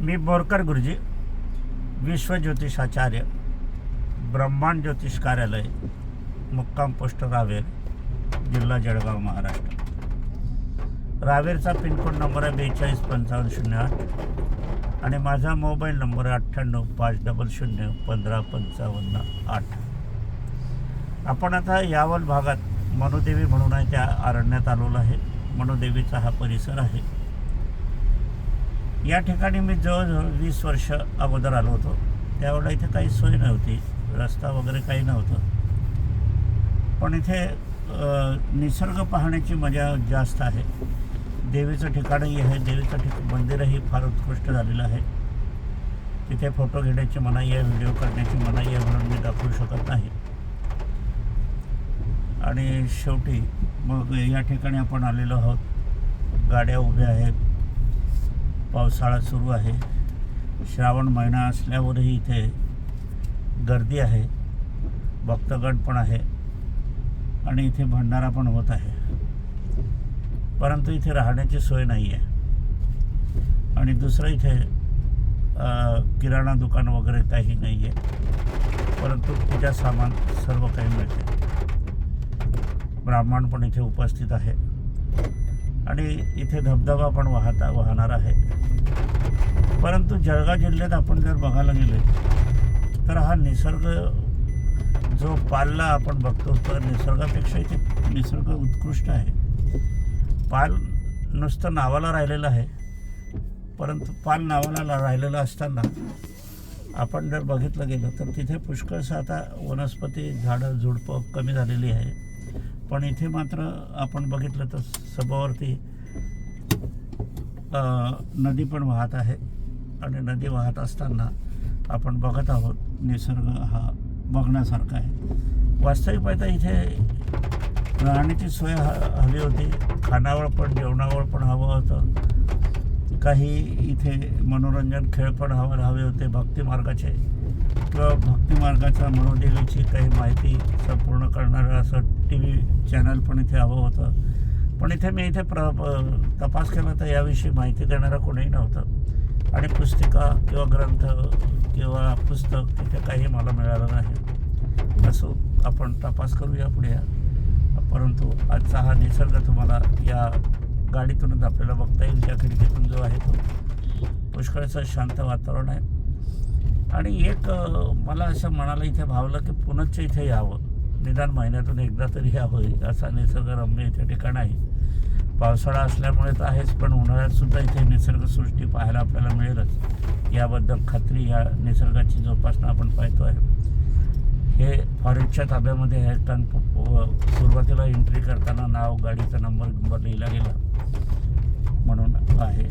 मी बोरकर गुरुजी विश्व ज्योतिषाचार्य ब्रह्मांड ज्योतिष कार्यालय मुक्काम पोस्ट रावेर जिल्हा जळगाव महाराष्ट्र. रावेरचा पिनकोड नंबर आहे बेचाळीस पंचावन्न शून्य आठ आणि माझा मोबाईल नंबर आहे अठ्ठ्याण्णव पाच डबल शून्य पंधरा पंचावन्न आठ. आपण आता यावल भागात मनुदेवी म्हणून आहे त्या अरण्यात आलेलो आहे. मनुदेवीचा हा परिसर आहे. या ठिकाणी मी जवळजवळ वीस वर्ष अगोदर आलो होतो. त्यावेळेला इथे काही सोय नव्हती रस्ता वगैरे काही नव्हतं. पण इथे निसर्ग पाहण्याची मजा जास्त आहे. देवीचं ठिकाणही आहे देवीचं ठिक मंदिरही फार उत्कृष्ट झालेलं आहे. तिथे फोटो घेण्याची मनाई आहे व्हिडिओ करण्याची मनाई आहे म्हणून मी दाखवू शकत नाही. आणि शेवटी मग या ठिकाणी आपण आलेलो आहोत. गाड्या उभ्या आहेत. पावसाळा सुरू आहे. श्रावण महिना असल्यावरही इथे गर्दी आहे. भक्तगण पण आहे. आणि इथे भंडारा पण होत आहे. परंतु इथे राहण्याची सोय नाही आहे आणि दुसरं इथे किराणा दुकान वगैरे काही नाही आहे परंतु पूजा सामान सर्व काही मिळते. ब्राह्मण पण इथे उपस्थित आहे. आणि इथे धबधबा पण वाहता वाहणार आहे. परंतु जळगाव जिल्ह्यात आपण जर बघायला गेले तर हा निसर्ग जो पालला आपण बघतो तर निसर्गापेक्षा इथे निसर्ग उत्कृष्ट आहे. पाल नुसतं नावाला राहिलेलं आहे परंतु पाल नावाला राहिलेलं असताना आपण जर बघितलं गेलं तर तिथे पुष्कळसं आता वनस्पती झाडं झुडपं कमी झालेली आहे. पण इथे मात्र आपण बघितलं तर सभोवरती नदी पण वाहत आहे. आणि नदी वाहत असताना आपण बघत आहोत निसर्ग हा बघण्यासारखा आहे. वास्तविक पाहता इथे राहण्याची सोय ह हवी होती. खानावळ पण जेवणावळ पण हवं होतं. काही इथे मनोरंजन खेळ पण हवं हवे होते भक्तिमार्गाचे किंवा भक्तिमार्गाच्या मनोदेवीची काही माहिती संपूर्ण करणारं असं टी व्ही चॅनल पण इथे हवं होतं. पण इथे मी इथे प्र तपास केला तर याविषयी माहिती देणारा कोणीही नव्हतं. आणि पुस्तिका किंवा ग्रंथ किंवा पुस्तक तिथे काही मला मिळालं नाही. असो आपण तपास करूया पुढे. या परंतु आजचा हा निसर्ग तुम्हाला या गाडीतूनच आपल्याला बघता येईल त्या खिडकीतून जो आहे तो. पुष्कळचं शांत वातावरण आहे. आणि एक मला असं मनाला इथे भावलं की पुनच्च इथे यावं. निदान महिन्यातून एकदा तरी यावं असा निसर्गरम्य इथे ठिकाण आहे. पावसाळा असल्यामुळे तर आहेच पण उन्हाळ्यात सुद्धा इथे निसर्गसृष्टी पाहायला आपल्याला मिळेलच. याबद्दल खात्री या निसर्गाची जोपासना आपण पाहतो आहे हे फॉरेस्टच्या ताब्यामध्ये आहे. कारण पु- सुरुवातीला एंट्री करताना नाव गाडीचा नंबर नंबर लिहिला गेला. म्हणून आहे.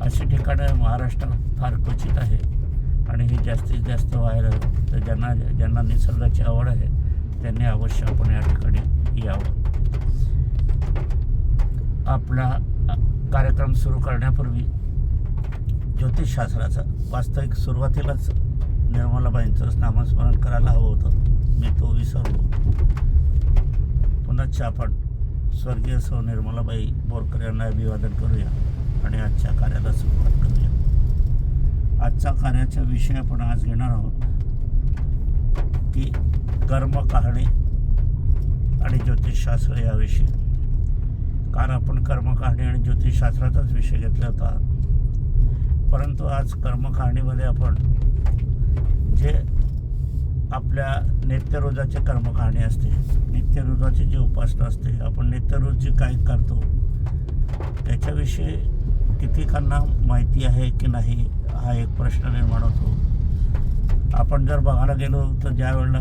अशी ठिकाणं महाराष्ट्रात फार क्वचित आहे. आणि ही जास्तीत जास्त व्हायला तर ज्यांना ज्यांना निसर्गाची आवड आहे त्यांनी अवश्य आपण या ठिकाणी यावं. आपला कार्यक्रम सुरू करण्यापूर्वी ज्योतिषशास्त्राचं वास्तविक सुरुवातीलाच निर्मलाबाईंचंच नामस्मरण करायला हवं होतं. मी तो विसरलो. पुनश्च आपण स्वर्गीय सौ निर्मलाबाई बोरकर यांना अभिवादन करूया आणि आजच्या कार्याला सुरुवात करूया. आजचा कार्याचा विषय आपण आज घेणार आहोत की कर्म कहाणी आणि ज्योतिषशास्त्र याविषयी. कारण आपण कर्म कहाणी आणि ज्योतिषशास्त्राचाच विषय घेतला होता. परंतु आज कर्म कहाणीमध्ये आपण जे आपल्या नित्यरोजाची कर्मकहाणी असते नित्यरोजाची जी उपासना असते आपण नित्यरोज जे काय करतो त्याच्याविषयी कितीकांना माहिती आहे की नाही हा एक प्रश्न निर्माण होतो. आपण जर बघायला गेलो तर ज्या वेळेला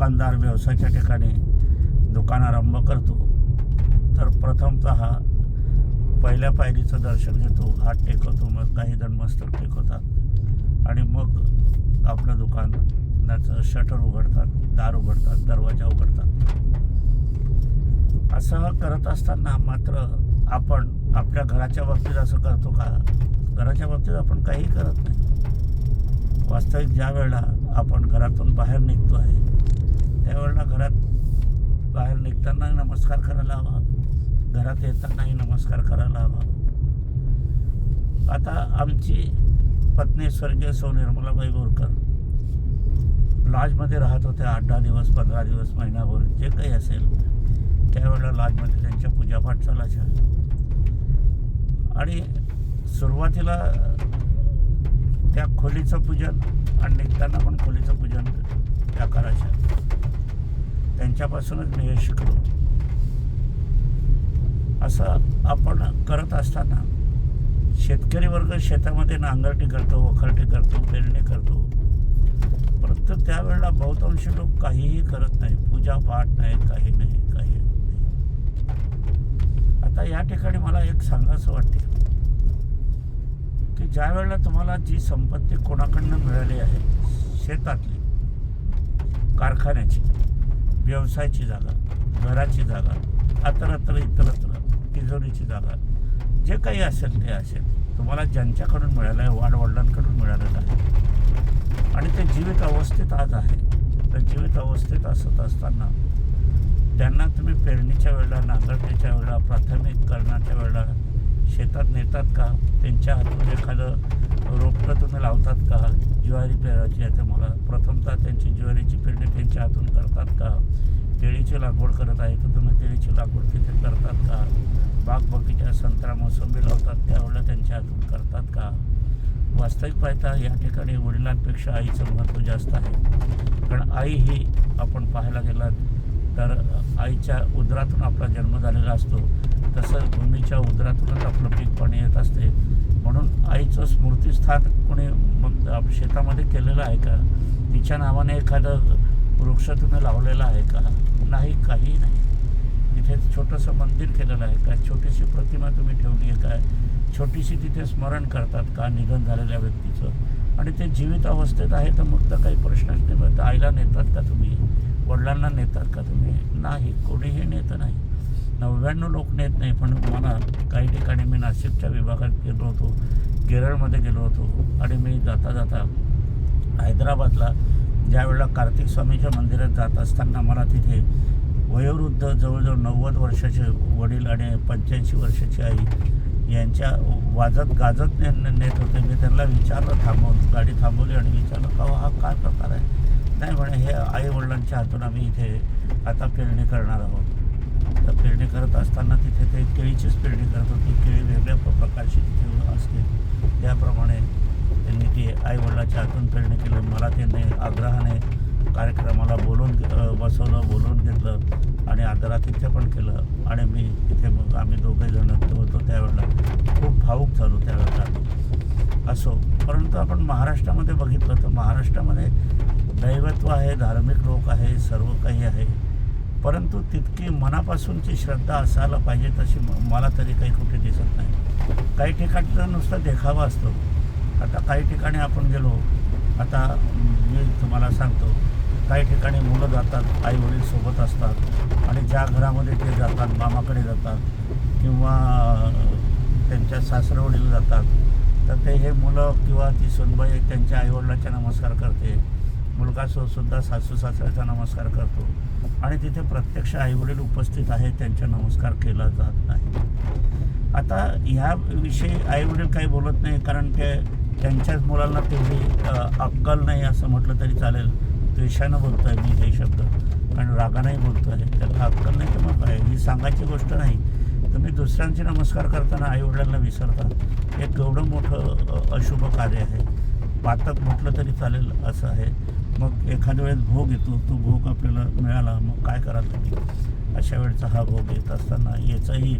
दुकानदार व्यवसायाच्या ठिकाणी दुकान आरंभ करतो. तर प्रथमतः पहिल्या पायरीचं दर्शन घेतो. हात टेकवतो मग काही जण मस्तक टेकवतात. आणि मग आपलं दुकानाचं शटर उघडतात दार उघडतात दरवाजा उघडतात. असं करत असताना मात्र आपण आपल्या घराच्या बाबतीत असं करतो का? घराच्या बाबतीत आपण काही करत नाही. वास्तविक ज्या वेळेला आपण घरातून बाहेर निघतो आहे त्यावेळेला घरात बाहेर निघतानाही नमस्कार करायला हवा. घरात येतानाही नमस्कार करायला हवा. आता आमची पत्नी स्वर्गीय सौ निर्मलाबाई बोरकर लॉजमध्ये राहत होत्या आठ दहा दिवस पंधरा दिवस महिनाभर जे काही असेल त्यावेळेला लॉजमध्ये त्यांच्या पूजापाठ चालायच्या. आणि सुरुवातीला त्या खोलीचं पूजन आणि निघताना पण खोलीचं पूजन त्या करायच्या. त्यांच्यापासूनच मी हे शिकलो. असं आपण करत असताना शेतकरी वर्ग शेतामध्ये नांगरटी करतो वखरटी करतो पेरणी करतो. परंतु त्यावेळेला बहुतांश लोक काहीही करत नाही. पूजा पाठ नाही काही नाही काही नाही. आता या ठिकाणी मला एक सांगायचं वाटते. की ज्या वेळेला तुम्हाला जी संपत्ती कोणाकडनं मिळाली आहे? शेतातली. कारखान्याची. व्यवसायाची जागा घराची जागा अतरत्र इतरत्र तिजोरीची जागा जे काही असेल ते असेल तुम्हाला ज्यांच्याकडून मिळालं आहे वाडवडिलांकडून मिळालेलं आहे. आणि ते जीवित अवस्थेत आज आहे. तर जीवित अवस्थेत असत असताना त्यांना तुम्ही पेरणीच्या वेळेला नांगरण्याच्या वेळेला प्राथमिक करण्याच्या वेळेला शेतात नेतात का? त्यांच्या हातून एखादं रोपटं तुम्ही लावतात का? ज्वारी पेरायची आहे तर मला प्रथमतः त्यांची ज्वारीची पेरणी त्यांच्या हातून करतात का? केळीची लागवड करत आहे तर तुम्ही केळीची लागवड तिथे करतात का? बाग बगीचा संत्रा मोसंबी लावतात त्यावेळेला त्यांच्या हातून करतात का? वास्तविक पाहता या ठिकाणी वडिलांपेक्षा आईचं महत्त्व जास्त आहे. कारण आई ही आपण पाहायला गेलात तर आईच्या उदरातून आपला जन्म झालेला असतो. तसंच भूमीच्या उदरातूनच आपलं पीक पाणी येत असते. म्हणून आईचं स्मृतिस्थान कोणी शेतामध्ये केलेलं आहे का? तिच्या नावाने एखादं वृक्ष तुम्ही लावलेला आहे का? नाही काही नाही. तिथे छोटंसं मंदिर केलेलं आहे का? छोटीशी प्रतिमा तुम्ही ठेवली आहे काय छोटीशी तिथे स्मरण करतात का निधन झालेल्या व्यक्तीचं? आणि ते जीवित अवस्थेत आहे तर मग तर काही प्रश्नच नाही. तर आईला नेतात का तुम्ही? वडिलांना नेतात का तुम्ही? नाही कोणीही नेत नाही. नव्याण्णव लोक नेत नाही पण मला काही ठिकाणी मी नाशिकच्या विभागात गेलो होतो केरळमध्ये गेलो होतो. आणि मी जाता जाता हैदराबादला ज्यावेळेला कार्तिक स्वामीच्या मंदिरात जात असताना मला तिथे वयोवृद्ध जवळजवळ नव्वद वर्षाचे वडील आणि पंच्याऐंशी वर्षाची आई यांच्या वाजत गाजत ने नेत होते. मी त्यांना विचारलं थांबवून गाडी थांबवली. आणि विचारलं का हो, हा काय प्रकार आहे? नाही म्हणे हे आई वडिलांच्या हातून आम्ही इथे आता पेरणी करणार आहोत. तर पेरणी करत असताना तिथे ते केळीचीच पेरणी करत होती. केळी वेगळ्या प्र- प्रकारची तिथे असते. त्याप्रमाणे त्यांनी ती आई वडिलाच्या हातून पेरणी केलं. मला त्यांनी आग्रहाने कार्यक्रमाला बोलून बसवलं बोलून घेतलं आणि आदरातिथ्य पण केलं. आणि मी तिथे मग आम्ही दोघे जण होतो त्यावेळेला खूप भावूक झालो त्यावेळेला. असो. परंतु आपण महाराष्ट्रामध्ये बघितलं तर महाराष्ट्रामध्ये दैवत्व आहे धार्मिक लोक आहे सर्व काही आहे. परंतु तितकी मनापासूनची श्रद्धा असायला पाहिजे तशी मला तरी काही कुठे दिसत नाही. काही ठिकाणी तर नुसता देखावा असतो. आता काही ठिकाणी आपण गेलो आता मी तुम्हाला सांगतो काही ठिकाणी मुलं जातात आई वडील सोबत असतात आणि ज्या घरामध्ये ते जातात मामाकडे जातात किंवा त्यांच्या सासरवडील जातात तर ते हे मुलं किंवा ती सुनबाई त्यांच्या आईवडिलाचा नमस्कार करते. मुलगा सुद्धा सासू सासऱ्याचा नमस्कार करतो. आणि तिथे प्रत्यक्ष आईवडील उपस्थित आहेत त्यांचा नमस्कार केला जात नाही. आता ह्याविषयी आईवडील काही बोलत नाही कारण ते त्यांच्याच मुलांना तेवढी अक्कल नाही असं म्हटलं तरी चालेल. द्वेषानं बोलतो आहे मी हे शब्द. कारण रागानंही बोलतो आहे त्याला अक्कल नाही तर मग काय ही सांगायची गोष्ट नाही. तुम्ही दुसऱ्यांचे नमस्कार करताना आईवडिलांना विसरता. हे केवढं मोठं अशुभ कार्य आहे. पातक म्हटलं तरी चालेल असं आहे. मग एखाद्या वेळेस भोग येतो तो भोग आपल्याला मिळाला मग काय कराल तुम्ही? अशा वेळेचा हा भोग येत असताना याचाही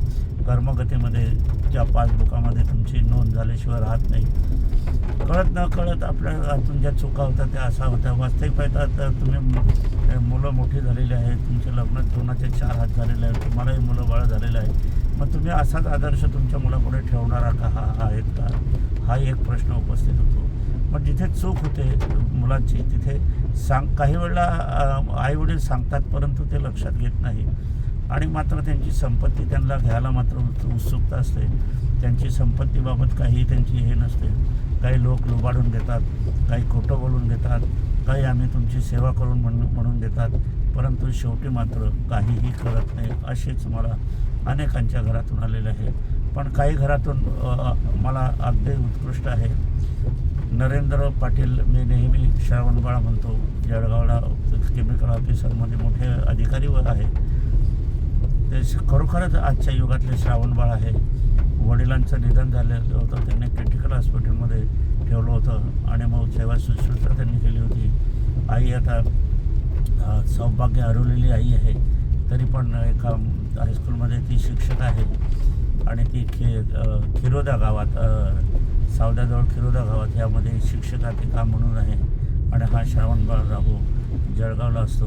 कर्मगतीमध्ये ज्या पासबुकामध्ये तुमची नोंद झाल्याशिवाय राहत नाही. कळत न कळत आपल्या हातून ज्या चुका होत्या त्या असा होत्या. वास्तविक पाहता तर तुम्ही मुलं मोठी झालेली आहेत तुमचे लग्न दोनाचे चार हात झालेले आहेत तुम्हालाही मुलं बाळ झालेलं आहे. मग तुम्ही असाच आदर्श तुमच्या मुलापुढे ठेवणारा का? हा आहेत का हा एक प्रश्न उपस्थित होतो. मग जिथे चूक होते मुलांची तिथे सांग काही वेळेला आईवडील सांगतात परंतु ते लक्षात घेत नाही. आणि मात्र त्यांची संपत्ती त्यांना घ्यायला मात्र उत्सुकता असते. त्यांची संपत्तीबाबत काही त्यांची हे नसते. काही लोक लुबाडून घेतात काही खोटं बोलून घेतात काही आम्ही तुमची सेवा करून म्हण म्हणून देतात परंतु शेवटी मात्र काहीही करत नाही असेच मला अनेकांच्या घरातून आलेले आहे. पण काही घरातून मला अगदी उत्कृष्ट आहे. नरेंद्र पाटील मी नेहमी श्रावणबाळा म्हणतो जळगावला केमिकल ऑफिसरमध्ये मोठे अधिकारी व आहे. ते श- खरोखरच आजच्या युगातले श्रावणबाळ आहे. वडिलांचं निधन झालेलं होतं त्यांनी क्रिटिकल हॉस्पिटलमध्ये ठेवलं होतं आणि मग सेवा शुश्रूषा त्यांनी केली होती. आई आता सौभाग्य हरवलेली आई आहे तरी पण एका हायस्कूलमध्ये ती शिक्षक आहे. आणि ती खे खिरोदा गावात सावदाजवळ सावद्याजवळ खिरोदा गावात यामध्ये शिक्षकाचे काम म्हणून आहे आणि हा श्रावणबाळ राहू जळगावला असतो.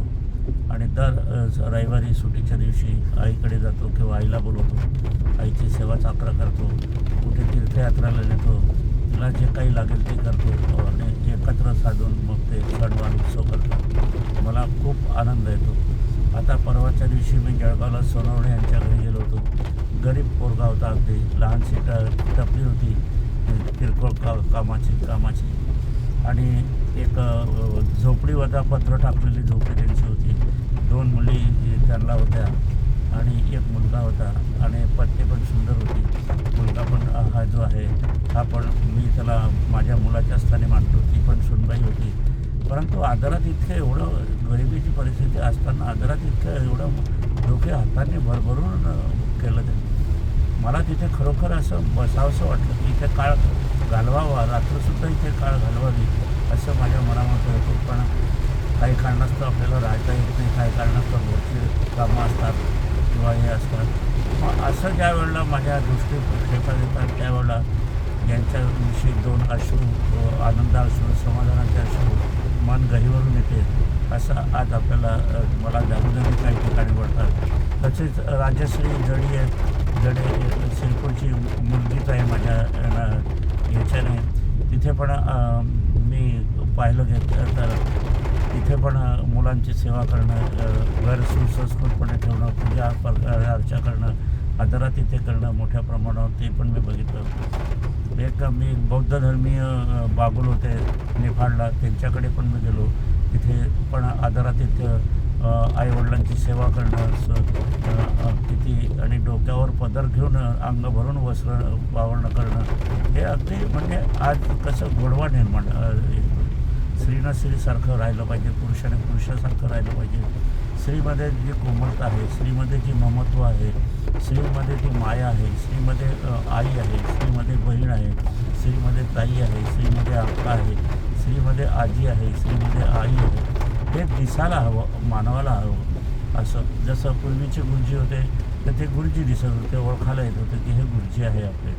आणि दर रविवारी सुट्टीच्या दिवशी आईकडे जातो किंवा आईला बोलवतो. आईची सेवा चाकरा करतो. कुठे तीर्थयात्राला नेतो. तिला जे काही लागेल ते करतो आणि एकत्र साधून मग ते सणवार उत्सव करतो. मला खूप आनंद येतो. आता परवाच्या दिवशी मी जळगावला सोनवणे यांच्या घरी गेलो होतो. गरीब पोरगा होता अगदी. लहानशी ट टपली होती. किरकोळ का कामाची कामाची. आणि एक झोपडी झोपडीवर पत्र टाकलेली झोपडी त्यांची होती. दोन मुली त्यांना होत्या आणि एक मुलगा होता. आणि पत्ते पण सुंदर होती. मुलगा पण हा जो आहे हा पण मी त्याला माझ्या मुलाच्या स्थानी मांडतो ती पण सुनबाई होती. परंतु आदरात इतकं एवढं गरिबीची परिस्थिती असताना आदरात इतकं एवढं डोके हाताने भरभरून केलं त्यांनी. मला तिथे खरोखर असं बसावंसं वाटलं की इथे काळ घालवावा रात्रसुद्धा इथे काळ घालवावी असं माझ्या मनामध्ये होतं. पण काही कारणास्तव आपल्याला राहता येत नाही काही कारणास्तव घरचे कामं असतात किंवा हे असतात. मग असं ज्या वेळेला माझ्या दृष्टी क्षेत्रात येतात त्यावेळेला यांच्याविषयी दोन अश्रू आनंद अश्रू समाधानाचे अश्रू मन गहीवरून येते. असं आज आपल्याला मला जागोजागी काही ठिकाणी पडतात तसेच राजश्री जडी आहेत. जडे सिरपूरची मुलगीच आहे माझ्या याच्याने तिथे पण मी पाहिलं घेत तर तिथे पण मुलांची सेवा करणं घर सुसंस्कृतपणे ठेवणं पूजा अर्चा करणं आदरात तिथे करणं मोठ्या प्रमाणावर ते पण मी बघितलं. एक मी बौद्ध धर्मीय अ, बागुल होते निफाडला त्यांच्याकडे पण मी गेलो. तिथे पण आदरात आईवडिलांची सेवा करणं स किती आणि डोक्यावर पदर घेऊन अंग भरून वसरणं वावरणं करणं हे अगदी म्हणजे आज कसं गोडवा निर्माण स्त्रीनं स्त्रीसारखं राहिलं पाहिजे पुरुषाने पुरुषासारखं राहिलं पाहिजे. स्त्रीमध्ये जी कोमलता आहे स्त्रीमध्ये जी ममत्व आहे स्त्रीमध्ये जी माया आहे स्त्रीमध्ये आई आहे स्त्रीमध्ये बहीण आहे स्त्रीमध्ये ताई आहे स्त्रीमध्ये आका आहे स्त्रीमध्ये आजी आहे स्त्रीमध्ये आई आहे. हे दिसायला हवं मानवाला हवं. असं जसं पूर्वीचे गुरुजी होते तर ते गुरुजी दिसत होते ओळखायला येत होते की हे गुरुजी आहे आपले.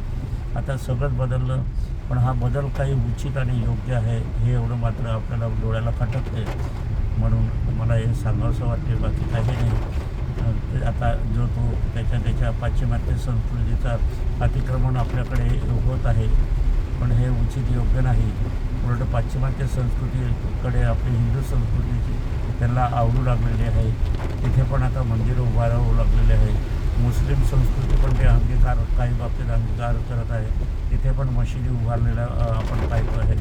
आता सगळंच बदललं पण हा बदल काही उचित आणि योग्य आहे हे एवढं मात्र आपल्याला डोळ्याला खटकते. म्हणून मला हे सांगावंसं वाटते बाकी काही नाही. आता जो तो त्याच्या त्याच्या पाश्चिमात्य संस्कृतीचा अतिक्रमण आपल्याकडे होत आहे पण हे उचित योग्य नाही. उलट पाश्चिमात्य संस्कृतीकडे आपली हिंदू संस्कृतीची त्यांना आवडू लागलेली आहे. तिथे पण आता मंदिरं उभारावं लागलेले आहे. मुस्लिम संस्कृती पण ते अंगीकार काही बाबतीत अंगीकार करत आहे. तिथे पण मशिदी उभारलेल्या आपण पाहतो आहे.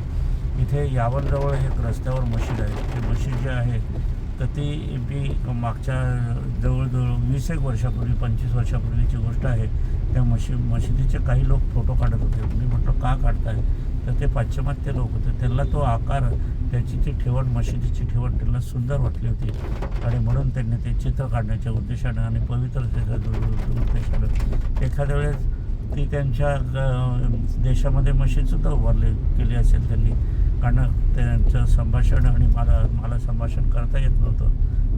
इथे यावलजवळ एक रस्त्यावर मशीद आहे. ती मशीद जी आहे तर ती मी मागच्या जवळजवळ वीस एक वर्षापूर्वी पंचवीस वर्षापूर्वीची गोष्ट आहे. त्या मशी मशिदीचे काही लोक फोटो काढत होते. मी म्हटलं का काढताय? तर ते पाश्चिमात्य लोक होते. त्यांना तो आकार त्याची ती ठेवण मशिदीची ठेवण त्यांना सुंदर वाटली होती. आणि म्हणून त्यांनी ते चित्र काढण्याच्या उद्देशानं आणि पवित्र उद्देशानं एखाद्या वेळेस ती त्यांच्या देशामध्ये मशीदसुद्धा उभारली केली असेल त्यांनी. कारण त्यांचं संभाषण आणि मला मला संभाषण करता येत नव्हतं.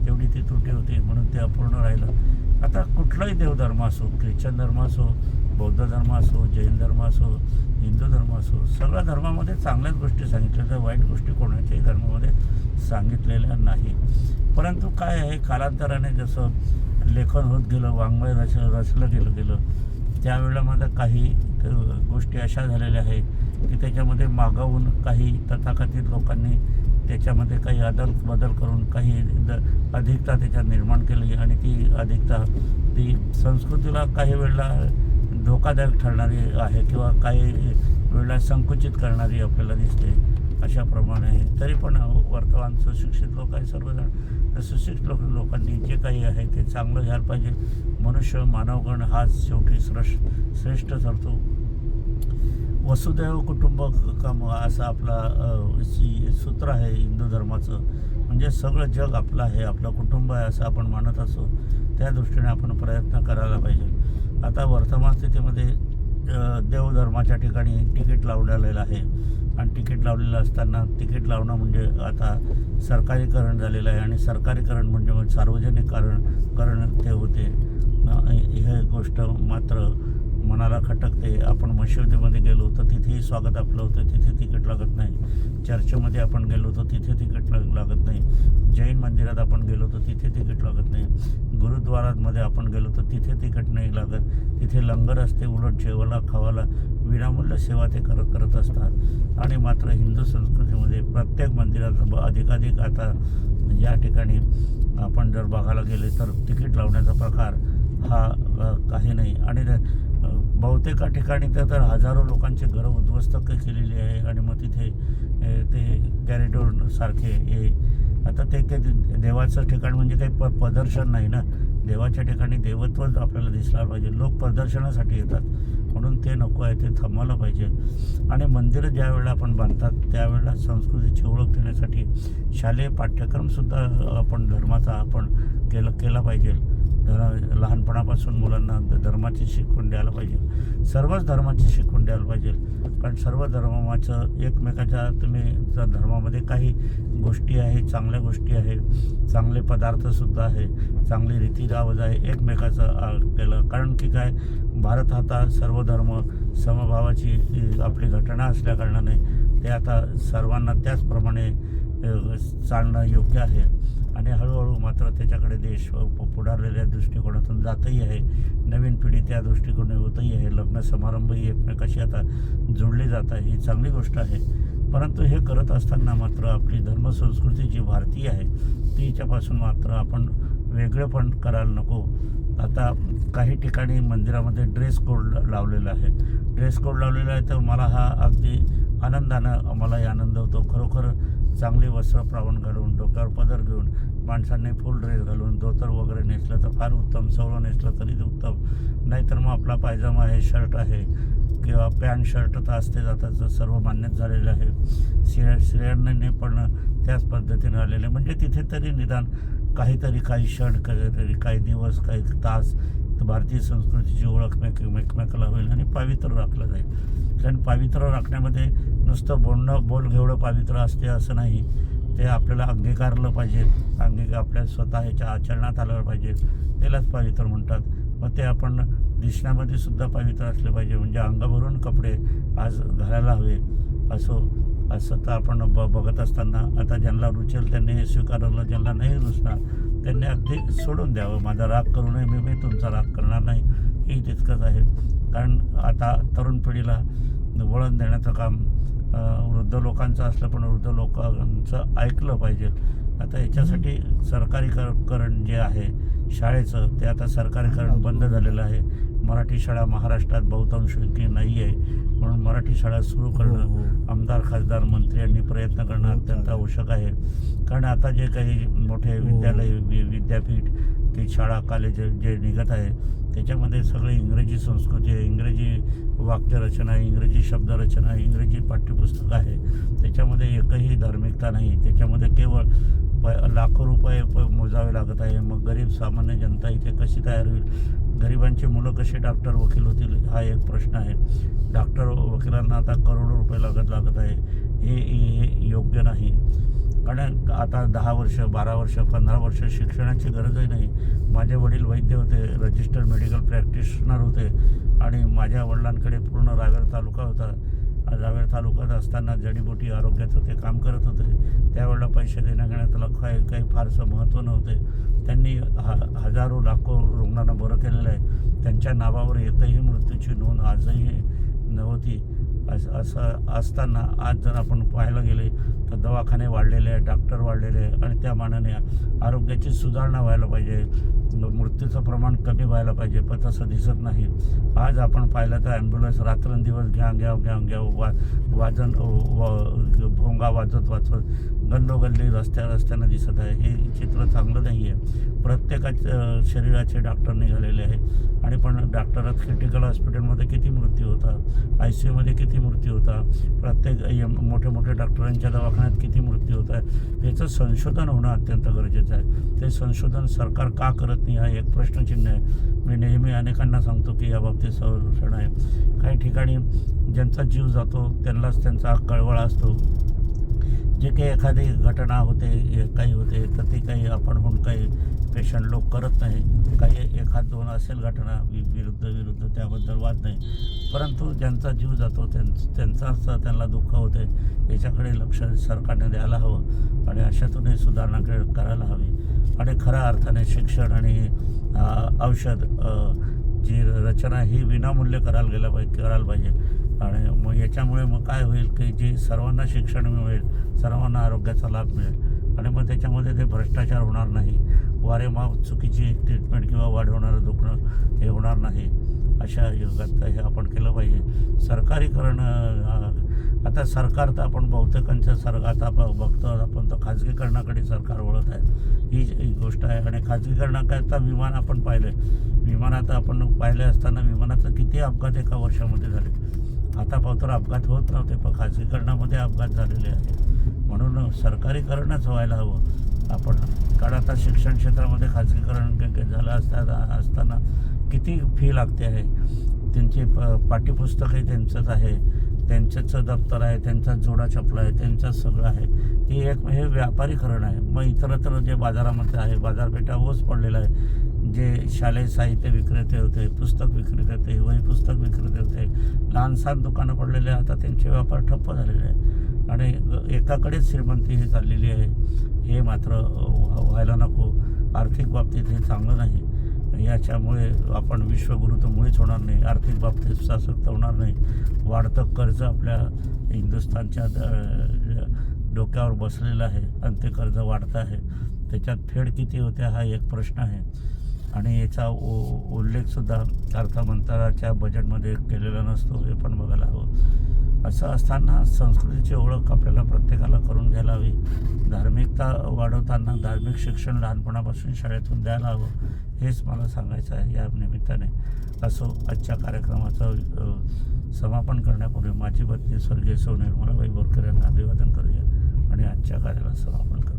तेवढी ती त्रुटी होती. म्हणून ते अपूर्ण राहिलं. आता कुठलाही देवधर्म असो ख्रिश्चन धर्म असो बौद्ध धर्म असो जैन धर्म असो हिंदू धर्म असो सगळ्या धर्मामध्ये चांगल्याच गोष्टी सांगितल्या तर वाईट गोष्टी कोणाच्याही धर्मामध्ये सांगितलेल्या नाही. परंतु काय आहे कालांतराने जसं लेखन होत गेलं वाङ्मय रच रचलं गेलं गेलं त्यावेळेला माझ्या काही गोष्टी अशा झालेल्या आहेत की त्याच्यामध्ये मागवून काही तथाकथित लोकांनी त्याच्यामध्ये काही अदल बदल करून काही द अधिकता त्याच्यात निर्माण केली आणि ती अधिकता ती संस्कृतीला काही वेळेला धोकादायक ठरणारी आहे किंवा काही वेळेला संकुचित करणारी आपल्याला दिसते अशाप्रमाणे. तरी पण वर्तमान सुशिक्षित लोक आहे सर्वजण. तर सुशिक्षित लोक लोकांनी जे काही आहे ते चांगलं घ्यायला पाहिजे. मनुष्य मानवगण हाच शेवटी श्रेष्ठ श्रेष्ठ ठरतो. वसुदैव कुटुंबकम असं आपला सी सूत्र आहे हिंदू धर्माचं म्हणजे सगळं जग आपलं आहे आपलं कुटुंब आहे असं आपण मानत असो त्या दृष्टीने आपण प्रयत्न करायला पाहिजे. आता वर्तमान स्थितीमध्ये देवधर्माच्या ठिकाणी तिकीट लावलेलं आहे. आणि तिकीट लावलेलं असताना तिकीट लावणं म्हणजे आता सरकारीकरण झालेलं आहे आणि सरकारीकरण म्हणजे सार्वजनिक कारण करण ते होते. हे गोष्ट मात्र मनाला खटकते. आपण मशिदीमध्ये गेलो तर तिथेही स्वागत आपलं होतं. तिथे तिकीट लागत नाही. चर्चमध्ये आपण गेलो तर तिथे तिकीट लागत नाही. जैन मंदिरात आपण गेलो तर तिथे तिकीट लागत नाही. गुरुद्वारामध्ये आपण गेलो तर तिथे तिकीट नाही लागत. तिथे लंगर असते उलट जेवायला खावायला विनामूल्य सेवा ते करत करत असतात. आणि मात्र हिंदू संस्कृतीमध्ये प्रत्येक मंदिरात अधिकाधिक आता या ठिकाणी आपण जर बघायला गेले तर तिकीट लावण्याचा प्रकार हा काही नाही. आणि बहुतेक ठिकाणी तर तर हजारो लोकांची घरं उद्ध्वस्त केलेली आहे आणि मग तिथे ते कॅरिडोर सारखे हे आता ते काही देवाचं ठिकाण म्हणजे काही प प्रदर्शन नाही ना. देवाच्या ठिकाणी देवत्वच आपल्याला दिसला पाहिजे. लोक प्रदर्शनासाठी येतात. म्हणून ते नको आहे ते थांबवायला पाहिजे. आणि मंदिरं ज्या वेळेला आपण बांधतात त्यावेळेला संस्कृतीची ओळख देण्यासाठी शालेय पाठ्यक्रमसुद्धा आपण धर्माचा आपण केलं केला पाहिजे. धर लहानपणापासून मुलांना धर्माची शिकवण द्यायला पाहिजे. सर्वच धर्माची शिकवण द्यायला पाहिजे. कारण सर्व धर्माचं एकमेकाच्या तुम्ही धर्मामध्ये काही गोष्टी आहे चांगल्या गोष्टी आहे चांगले पदार्थसुद्धा आहे चांगली रीतिरावज आहे एकमेकाचं केलं कारण की काय? भारत आता सर्व धर्म समभावाची आपली घटना असल्याकारणाने ते आता सर्वांना त्याचप्रमाणे चालणं योग्य आहे. आणि हळूहळू मात्र त्याच्याकडे देश पुढारलेल्या दृष्टिकोनातून जातही आहे. नवीन पिढी त्या दृष्टिकोने होतही आहे. लग्न समारंभही एकमेकाशी आता जोडले जात आहे. ही चांगली गोष्ट आहे. परंतु हे करत असताना मात्र आपली धर्मसंस्कृती जी भारतीय आहे तिच्यापासून मात्र आपण वेगळं पण करायला नको. आता काही ठिकाणी मंदिरामध्ये ड्रेस कोड लावलेला आहे. ड्रेस कोड लावलेला आहे तर मला हा अगदी आनंदानं मलाही आनंद होतो. खरोखर चांगली वस्त्र प्रावण घालून डोक्यावर पदर घेऊन माणसांनी फुल ड्रेस घालून धोतर वगैरे नेसलं तर फार उत्तम सवलं नेसलं तरी ते उत्तम. नाहीतर मग आपला पायजामा आहे शर्ट आहे किंवा पॅन्ट शर्ट तर असते जाताचं सर्व मान्यच झालेलं आहे. स्त्रिया स्त्रियांनी पण त्याच पद्धतीने आलेले. म्हणजे तिथे तरी निदान काहीतरी काही क्षण काहीतरी काही दिवस काही तास तर भारतीय संस्कृतीची ओळख मेक एकमेकाला होईल आणि पावित्र्य राखलं जाईल. कारण पावित्र्य राखण्यामध्ये नुसतं बोलणं बोल घेवढं पावित्र्य असते असं नाही. ते आपल्याला अंगीकारलं पाहिजे. अंगीकार आपल्या स्वतःच्या आचरणात आलं पाहिजे. त्यालाच पावित्र्य म्हणतात. मग ते आपण दिसण्यामध्ये सुद्धा पावित्र्य असले पाहिजे. म्हणजे अंगाभरून कपडे आज घालायला हवे. असो असं तर आपण ब बघत असताना आता ज्यांना रुचेल त्यांनी हे स्वीकारलं ज्यांना नाही रुचणार त्यांनी अगदी सोडून द्यावं. माझा राग करू नये मी मी तुमचा राग करणार नाही. हे तितकंच आहे. कारण आता तरुण पिढीला वळण देण्याचं काम वृद्ध लोकांचं असलं पण वृद्ध लोकांचं ऐकलं पाहिजे. आता याच्यासाठी सरकारीकरण जे आहे शाळेचं ते आता सरकारीकरण बंद झालेलं आहे. मराठी शाळा महाराष्ट्रात बहुतांश नाही आहे म्हणून मराठी शाळा सुरू करणं हो, हो. आमदार खासदार मंत्री यांनी प्रयत्न करणं हो, अत्यंत. आवश्यक आहे कारण आता जे काही मोठे. विद्यालय वि- विद्यापीठ की शाळा कॉलेज जे निघत आहे त्याच्यामध्ये सगळे इंग्रजी संस्कृती आहे इंग्रजी वाक्यरचना आहे इंग्रजी शब्दरचना इंग्रजी पाठ्यपुस्तक आहे त्याच्यामध्ये एकही धार्मिकता नाही त्याच्यामध्ये केवळ प लाखो रुपये प मोजावे लागत आहे. मग गरीब सामान्य जनता इथे कशी तयार होईल? गरिबांची मुलं कशी डॉक्टर वकील होतील? हा एक प्रश्न आहे. डॉक्टर वकिलांना आता करोडो रुपये लागत लागत आहे. हे हे योग्य नाही. कारण आता दहा वर्ष बारा वर्ष पंधरा वर्ष शिक्षणाची गरजही नाही. माझे वडील वैद्य होते रजिस्टर्ड मेडिकल प्रॅक्टिशनर होते आणि माझ्या वडिलांकडे पूर्ण रायगड तालुका होता. जावेर तालुक्यात असताना जडीबुटी आरोग्याचं ते काम करत होते. त्यावेळेला पैसे देण्यात त्याला काही काही फारसं महत्त्व नव्हते. त्यांनी हा हजारो लाखो रुग्णांना बरं केलेलं आहे. त्यांच्या नावावर एकही मृत्यूची नोंद आजही नव्हती असं असं असताना आज जर आपण पाहायला गेले तर दवाखाने वाढलेले आहे डॉक्टर वाढलेले आहे आणि त्या मानाने आरोग्याची सुधारणा व्हायला पाहिजे. मृत्यूचं प्रमाण कमी व्हायला पाहिजे पण तसं दिसत नाही. आज आपण पाहिलं तर ॲम्ब्युलन्स रात्रंदिवस घ्या घ्या घ्या घ्या वा वाजन व भोंगा वाजत वाजत गल्लोगल्ली रस्त्या रस्त्यानं दिसत आहे. हे चित्र चांगलं नाही आहे प्रत्येकाच्या शरीराचे डॉक्टर निघालेले आहे आणि पण डॉक्टर क्रिटिकल हॉस्पिटलमध्ये किती मृत्यू होता? आय सी यूमध्ये किती मृत्यू होता? प्रत्येक मोठे मोठे डॉक्टरांच्या दवाखान्यात किती मृत्यू होत आहे? याचं संशोधन होणं अत्यंत गरजेचं आहे. ते संशोधन सरकार का करत नाही हा एक प्रश्नचिन्ह आहे. मी नेहमी अनेकांना सांगतो की याबाबतीत संरक्षण आहे. काही ठिकाणी ज्यांचा जीव जातो त्यांनाच त्यांचा कळवळा असतो. जे काही एखादी घटना होते ए- काही होते तर ती काही आपण म्हणून काही पेशंट लोक करत नाही. काही एखाद दोन असेल घटना वि विरुद्ध विरुद्ध त्याबद्दल वाद नाही. परंतु ज्यांचा जीव जातो त्यां त्यांचाच त्यांना दुःख होते याच्याकडे लक्ष सरकारने द्यायला हवं आणि अशातूनही सुधारणा क- करायला हवी. आणि खऱ्या अर्थाने शिक्षण आणि औषध जी रचना ही विनामूल्य करायला गेला पाहिजे करायला पाहिजे. आणि मग याच्यामुळे मग काय होईल की जे सर्वांना शिक्षण मिळेल सर्वांना आरोग्याचा लाभ मिळेल आणि मग त्याच्यामध्ये ते भ्रष्टाचार होणार नाही. वारेमाप चुकीची ट्रीटमेंट किंवा वाढवणारं दुखणं हे होणार नाही. अशा युगात हे आपण केलं पाहिजे. सरकारीकरण आता सरकार तर आपण बहुतेकांच्या सर आता बघतो. आपण तर खाजगीकरणाकडे सरकार वळत आहे. ही गोष्ट आहे. आणि खाजगीकरणाकरता विमान आपण पाहिलं. विमानात आपण पाहिले असताना विमानाचं किती अपघात एका वर्षामध्ये झाले. आता पावतर अपघात होत नव्हते पण खाजगीकरणामध्ये अपघात झालेले आहे. म्हणून सरकारीकरणच व्हायला हवं. आपण कारण आता शिक्षण क्षेत्रामध्ये खाजगीकरण झालं असता असताना किती फी लागते आहे? त्यांची प पाठ्यपुस्तकही त्यांचंच आहे. त्यांचंच दप्तर आहे त्यांचाच जोडा चपला आहे त्यांचंच सगळं आहे. ती एक हे व्यापारीकरण आहे. मग इतरत्र जे बाजारामध्ये आहे बाजारपेठा ओस पडलेला आहे. जे शालेय साहित्य विक्रेते होते पुस्तक विक्रेते होते वही पुस्तक विक्रेते होते लहानसहान दुकानं पडलेले आता त्यांचे व्यापार ठप्प झालेले आहे आणि एकाकडेच श्रीमंती ही चाललेली आहे. हे मात्र व्हायला नको. आर्थिक बाबतीत हे चांगलं नाही. याच्यामुळे आपण विश्वगुरु तर मुळेच होणार नाही. आर्थिक बाबतीत सासक्त होणार नाही. वाढतं कर्ज आपल्या हिंदुस्थानच्या द- डोक्यावर बसलेलं आहे आणि ते कर्ज वाढतं आहे. त्याच्यात फेड किती होते हा एक प्रश्न आहे. आणि याचा उ उल्लेखसुद्धा अर्थमंत्रालयाच्या बजेटमध्ये केलेला नसतो. हे पण बघायला हवं. असं असताना संस्कृतीची ओळख आपल्याला प्रत्येकाला करून घ्यायला हवी. धार्मिकता वाढवताना धार्मिक शिक्षण लहानपणापासून शाळेतून द्यायला हवं. हेच मला सांगायचं आहे. या निमित्ताने असो आजच्या कार्यक्रमाचं समापन करण्यापूर्वी माझी पत्नी स्वर्गीय सौ निर्मलाबाई बोरकर यांना अभिवादन करूया आणि आजच्या कार्याला समापन करूया.